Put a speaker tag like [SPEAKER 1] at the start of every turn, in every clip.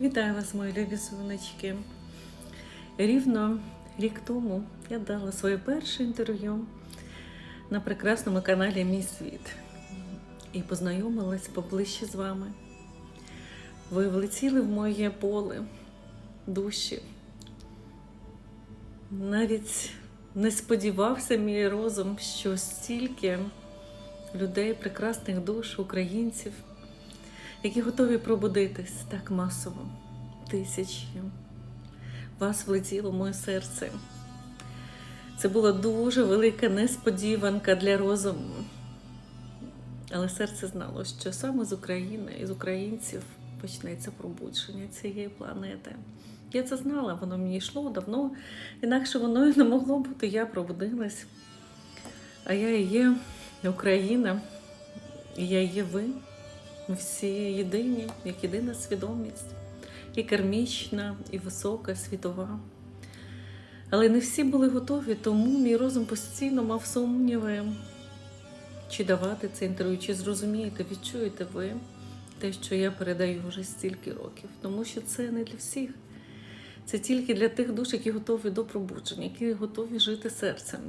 [SPEAKER 1] Вітаю вас, мої любі сонечки. Рівно рік тому я дала своє перше інтерв'ю на прекрасному каналі Мій світ і познайомилась поближче з вами. Ви влетіли в моє поле душі. Навіть не сподівався мій розум, що стільки людей, прекрасних душ, українців, які готові пробудитись так масово, тисячі. Вас влетіло моє серце. Це була дуже велика несподіванка для розуму. Але серце знало, що саме з України і з українців почнеться пробудження цієї планети. Я це знала, воно мені йшло давно, інакше воно і не могло бути. Я пробудилась. А я і є Україна, і я є ви. Ми всі єдині, як єдина свідомість, і кармічна, і висока, світова. Але не всі були готові, тому мій розум постійно мав сумніви, чи давати це інтерв'ю, чи зрозумієте, відчуєте ви те, що я передаю вже стільки років. Тому що це не для всіх. Це тільки для тих душ, які готові до пробудження, які готові жити серцем.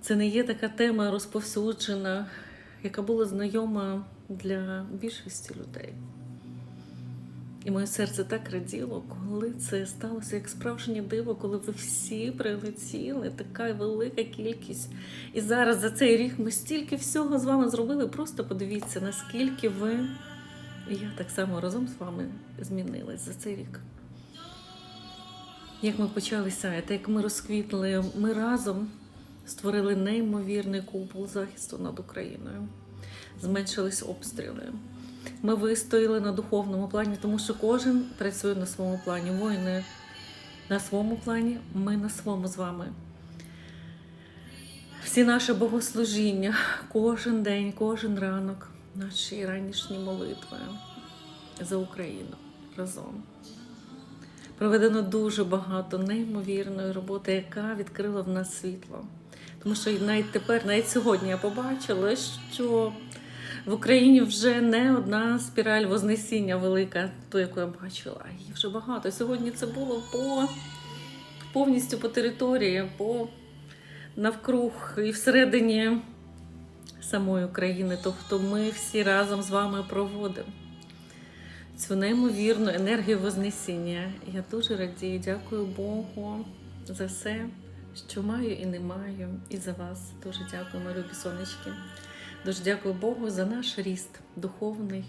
[SPEAKER 1] Це не є така тема розповсюджена, яка була знайома для більшості людей. І моє серце так раділо, коли це сталося як справжнє диво, коли ви всі прилетіли, така велика кількість. І зараз за цей рік ми стільки всього з вами зробили. Просто подивіться, наскільки ви, і я так само разом з вами змінилась за цей рік. Як ми почали сяяти, як ми розквітли, ми разом створили неймовірний купол захисту над Україною. Зменшились обстріли. Ми вистояли на духовному плані, тому що кожен працює на своєму плані. Воїни на своєму плані, ми на своєму з вами. Всі наше богослужіння, кожен день, кожен ранок, наші ранішні молитви за Україну разом. Проведено дуже багато неймовірної роботи, яка відкрила в нас світло. Тому що навіть тепер, навіть сьогодні я побачила, що в Україні вже не одна спіраль Вознесіння велика, ту, яку я бачила, а їх вже багато. Сьогодні це було по повністю по території, по навкруг і всередині самої України. Тобто ми всі разом з вами проводимо цю неймовірну енергію Вознесіння. Я дуже радію, дякую Богу за все, що маю і не маю. І за вас дуже дякую, мої любі сонечки. Дуже дякую Богу за наш ріст духовний,